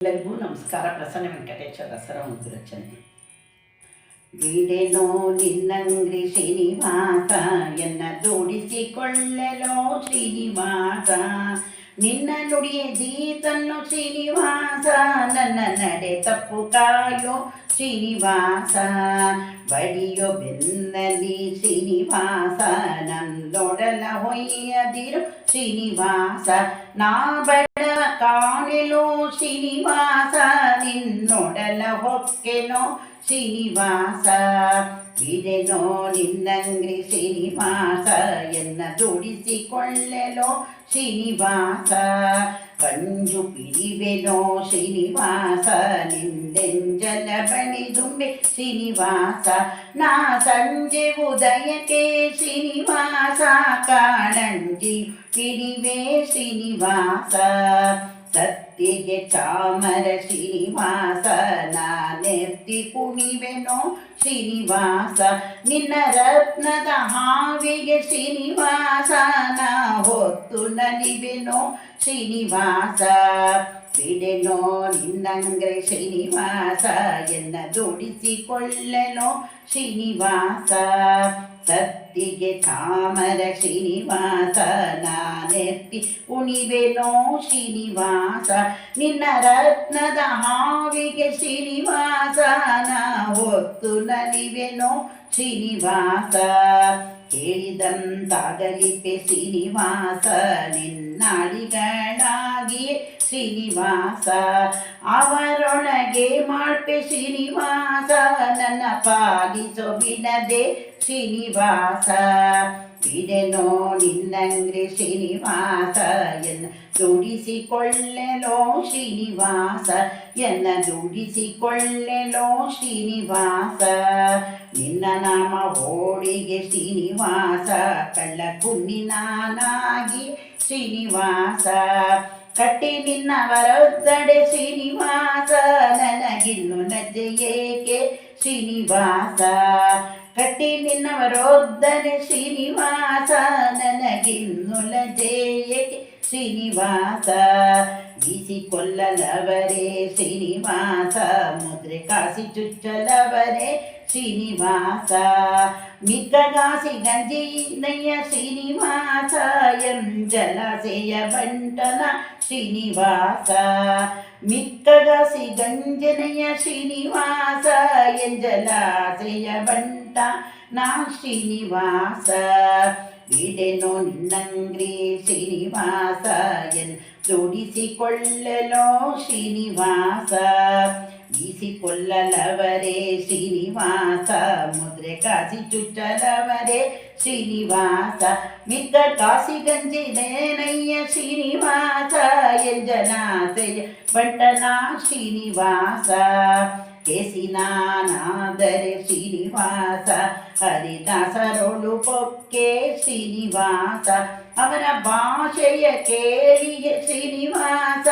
ಎಲ್ಲರಿಗೂ ನಮಸ್ಕಾರ ಪ್ರಸನ್ನ ವೆಂಕಟೇಶ್ವರ ದಸರಾ ಒಂದು ರಚನೆ ಬಿಡೆನೋ ನಿನ್ನಂಗ್ರಿ ಶ್ರೀನಿವಾಸ ಎನ್ನ ಜೋಡಿಸಿಕೊಳ್ಳಲೋ ಶ್ರೀನಿವಾಸ ನಿನ್ನ ನುಡಿಯ ದೀತನ್ನು ಶ್ರೀನಿವಾಸ ನನ್ನ ನಡೆ ತಪ್ಪು ಕಾಯೋ ಶ್ರೀನಿವಾಸ ಬಡಿಯೋ ಬೆನ್ನಲ್ಲಿ ಶ್ರೀನಿವಾಸ ನನ್ನೊಡಲ ಹೊಯ್ಯದಿರು ಶ್ರೀನಿವಾಸ ನಾ ಬಡ ಕಾಣೆಲೋ ಶ್ರೀನಿವಾಸ ನಿನ್ನೊಡಲ ಹೊಕ್ಕೆನೋ ಶ್ರೀನಿವಾಸ. ಇದೆನೋ ನಿನ್ನಂಗ್ರಿ ಶ್ರೀನಿವಾಸ ಎನ್ನ ಜೋಡಿಸಿಕೊಳ್ಳಲೋ ಶ್ರೀನಿವಾಸ. ಕಂಜು ಪಿಡಿವೆನೋ ಶ್ರೀನಿವಾಸ ನಿಂದೆಂಜಲ ಬಣಿದುಂಬೆ ಶ್ರೀನಿವಾಸ ನಾ ಸಂಜೆ ಉದಯಕ್ಕೆ ಶ್ರೀನಿವಾಸ ಕಾಣಂಜಿ ಪಿಡಿವೆ ಶ್ರೀನಿವಾಸ ಸತ್ತಿಗೆ ಚಾಮರ ಶ್ರೀನಿವಾಸ ನಾನೆತ್ತಿ ಕುಣಿವೆನೋ ಶ್ರೀನಿವಾಸ, ನಿನ್ನ ರತ್ನದ ಹಾವಿಗೆ ಶ್ರೀನಿವಾಸ ನಾ ಹೊತ್ತು ನಲಿವೆನೋ ಶ್ರೀನಿವಾಸ. ಬಿಡೆನೋ ನಿನ್ನಂಗ್ರೆ ಶ್ರೀನಿವಾಸ, ಎನ್ನ ದುಡಿಸಿಕೊಳ್ಳೆನೋ ಶ್ರೀನಿವಾಸ. ಸತ್ತಿಗೆ ತಾಮರ ಶ್ರೀನಿವಾಸ ನಾನೆತ್ತಿ ಉಣಿವೆನೋ ಶ್ರೀನಿವಾಸ ನಿನ್ನ ರತ್ನದ ಹಾವಿಗೆ ಶ್ರೀನಿವಾಸ ನಾ ಹೊತ್ತು ನಲಿವೆನೋ ಶ್ರೀನಿವಾಸ. ಹೇಳಿದಂತಾಗಲಿಪೆ ಶ್ರೀನಿವಾಸ ನಿನ್ನಾಡಿಗಳಾಗಿ ಶ್ರೀನಿವಾಸ. ಅವರೊಳಗೆ ಮಾಡ್ಪೆ ಶ್ರೀನಿವಾಸ ನನ್ನ ಪಾಲಿಸೋ ಬಿಡದೆ ಶ್ರೀನಿವಾಸ. ಬಿಡೆನೋ ನಿನ್ನಂಗ್ರೆ ಶ್ರೀನಿವಾಸ ಎನ್ನ ಜೋಡಿಸಿಕೊಳ್ಳಲೋ ಶ್ರೀನಿವಾಸ ಎನ್ನ ಜೋಡಿಸಿಕೊಳ್ಳಲೋ ಶ್ರೀನಿವಾಸ ನಿನ್ನ ನಾಮ ಓಡಿಗೆ ಶ್ರೀನಿವಾಸ ಕಳ್ಳ ಕುನ್ನಿನಾನಾಗಿ ಶ್ರೀನಿವಾಸ ಕಟ್ಟಿ ನಿನ್ನವರೊದ್ದಡೆ ಶ್ರೀನಿವಾಸ ನನಗಿನ್ನು ಲಜ್ಜೆ ಏಕೆ ಶ್ರೀನಿವಾಸ ಕಟ್ಟಿ ನಿನ್ನವರೊದ್ದನೆ ಶ್ರೀನಿವಾಸ ನನಗಿನ್ನು ಲಜ್ಜೆ ಏಕೆ ಶ್ರೀನಿವಾಸ ಬೀಸಿಕೊಳ್ಳಲವರೇ ಶ್ರೀನಿವಾಸ ಮುದ್ರೆ ಕಾಸಿ ಚುಚ್ಚಲವರೇ ಶ್ರೀನಿವಾಸ ಮಿಕ್ಕಗಾಸಿ ಗಂಜಿನಯ್ಯ ಶ್ರೀನಿವಾಸ ಎಂ ಜಲಾಶಯ ಬಂಟನ ಶ್ರೀನಿವಾಸ ಮಿಕ್ಕಗಾಸಿ ಗಂಜನಯ್ಯ ಶ್ರೀನಿವಾಸ ಎಂ ಜಲಾಶಯ ಬಂಟ ನಾ ಶ್ರೀನಿವಾಸ ಬಿಡೆನೋ ನಿನ್ನಂಗ್ರಿ ಶ್ರೀನಿವಾಸ ಎನ್ ಜೋಡಿಸಿಕೊಳ್ಳಲೋ ಶ್ರೀನಿವಾಸ ಬೀಸಿಕೊಳ್ಳಲವರೇ ಶ್ರೀನಿವಾಸ ಮುದ್ರೆ ಕಾಸಿ ಚುಚ್ಚಲವರೇ ಶ್ರೀನಿವಾಸ ಮಿಕ್ಕ ಕಾಸಿ ಗಂಜಿನೇನಯ್ಯ ಶ್ರೀನಿವಾಸ ಎಂಜನಾಸೆಯ ಬಂಟನ ಶ್ರೀನಿವಾಸ ಕೇಸಿನಾನಾದರೆ ಶ್ರೀನಿವಾಸ ಹರಿದಾಸರೊಳು ಪೊಕ್ಕೆ ಶ್ರೀನಿವಾಸ ಅವರ ಭಾಷೆಯ ಕೇಳಿಗೆ ಶ್ರೀನಿವಾಸ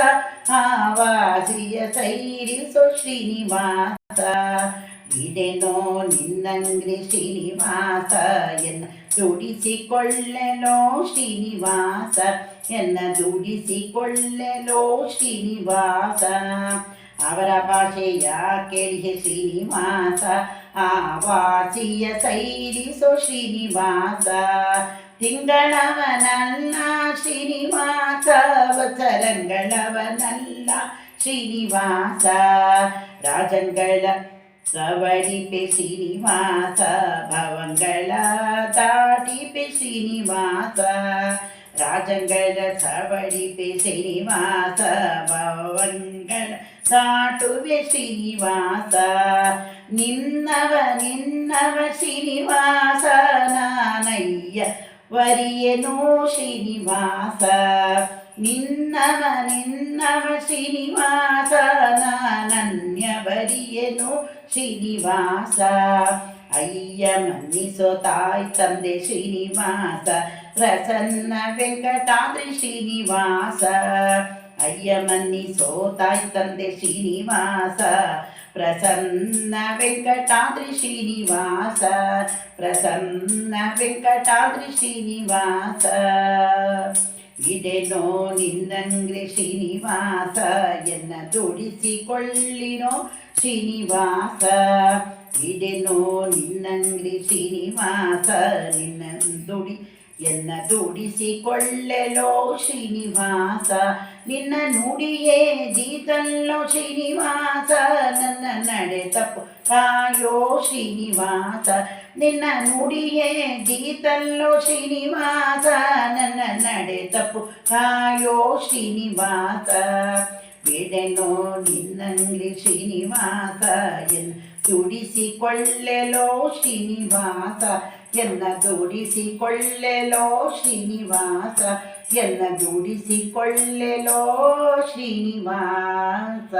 ಆವಾಸಿಯ ಸೈರಿಸೋ ಶ್ರೀನಿವಾಸ ಬಿಡೆನೋ ನಿನ್ನಂಗ್ರಿ ಶ್ರೀನಿವಾಸ ಎನ್ನ ಜೋಡಿಸಿಕೊಳ್ಳಲೋ ಶ್ರೀನಿವಾಸ ಎನ್ನ ಜೋಡಿಸಿಕೊಳ್ಳಲೋ ಶ್ರೀನಿವಾಸ ಅವರ ಭಾಷೆಯ ಕೇಳಿಗೆ ಶ್ರೀನಿವಾಸ ಆವಾಸಿಯ ಸೈರಿಸೋ ಶ್ರೀನಿವಾಸ ತಿಂಗಳವನಲ್ಲ ಶ್ರೀನಿವಾಸ ವಸರಂಗಳವನಲ್ಲ ಶ್ರೀನಿವಾಸ ರಾಜಂಗಳ ಸವಡಿಪೆ ಶ್ರೀನಿವಾಸ ಭವಂಗಳ ದಾಟಿಪೆ ಶ್ರೀನಿವಾಸ ರಾಜಂಗಳ ಸವಡಿಪೆ ಶ್ರೀನಿವಾಸ ಭವಂಗಳ ಸಾಟುವೆ ಶ್ರೀನಿವಾಸ ನಿನ್ನವ ನಿನ್ನವ ಶ್ರೀನಿವಾಸ ನಾನಯ್ಯ ವರಿಯನೋ ಶ್ರೀನಿವಾಸ ನಿನ್ನವ ನಿನ್ನವ ಶ್ರೀನಿವಾಸ ನಾನನ್ಯ ಬರಿಯನೋ ಶ್ರೀನಿವಾಸ ಅಯ್ಯ ಮನ್ನಿಸೋ ತಾಯ್ ತಂದೆ ಶ್ರೀನಿವಾಸ ಪ್ರಸನ್ನ ವೆಂಕಟಾದ್ರಿ ಶ್ರೀನಿವಾಸ ಅಯ್ಯ ಮನ್ನಿಸೋ ತಾಯ್ ತಂದೆ ಶ್ರೀನಿವಾಸ ಪ್ರಸನ್ನ ವೆಂಕಟಾದ್ರಿ ಶ್ರೀನಿವಾಸ ಪ್ರಸನ್ನ ವೆಂಕಟಾದ್ರಿ ಶ್ರೀನಿವಾಸ ಇದೇನೋ ನಿನ್ನಂಗ್ರೆ ಶ್ರೀನಿವಾಸ ಎನ್ನ ದುಡಿಸಿಕೊಳ್ಳಿನೋ ಶ್ರೀನಿವಾಸ ಇದೇನೋ ನಿನ್ನಂಗ್ರಿ ಶ್ರೀನಿವಾಸ ನಿನ್ನ ದುಡಿ ಎನ್ನ ದುಡಿಸಿಕೊಳ್ಳಲೋ ಶ್ರೀನಿವಾಸ. ನಿನ್ನ ನುಡಿಯೇ ಜೀತಲ್ಲೋ ಶ್ರೀನಿವಾಸ. ನನ್ನ ನಡೆ ತಪ್ಪು ಕಾಯೋ ಶ್ರೀನಿವಾಸ. ನಿನ್ನ ನುಡಿಯೇ ಜೀತಲ್ಲೋ ಶ್ರೀನಿವಾಸ. ನನ್ನ ನಡೆ ತಪ್ಪು ಕಾಯೋ ಶ್ರೀನಿವಾಸ. ಬಿಡೆನೋ ನಿನ್ನಂಗ್ಲಿ ಶ್ರೀನಿವಾಸ. ಎನ್ನ ದುಡಿಸಿಕೊಳ್ಳಲೋ ಶ್ರೀನಿವಾಸ ಎನ್ನ ದುಡಿಸಿಕೊಳ್ಳಲೋ ಶ್ರೀನಿವಾಸ ಎನ್ನ ದುಡಿಸಿಕೊಳ್ಳಲೋ ಶ್ರೀನಿವಾಸ.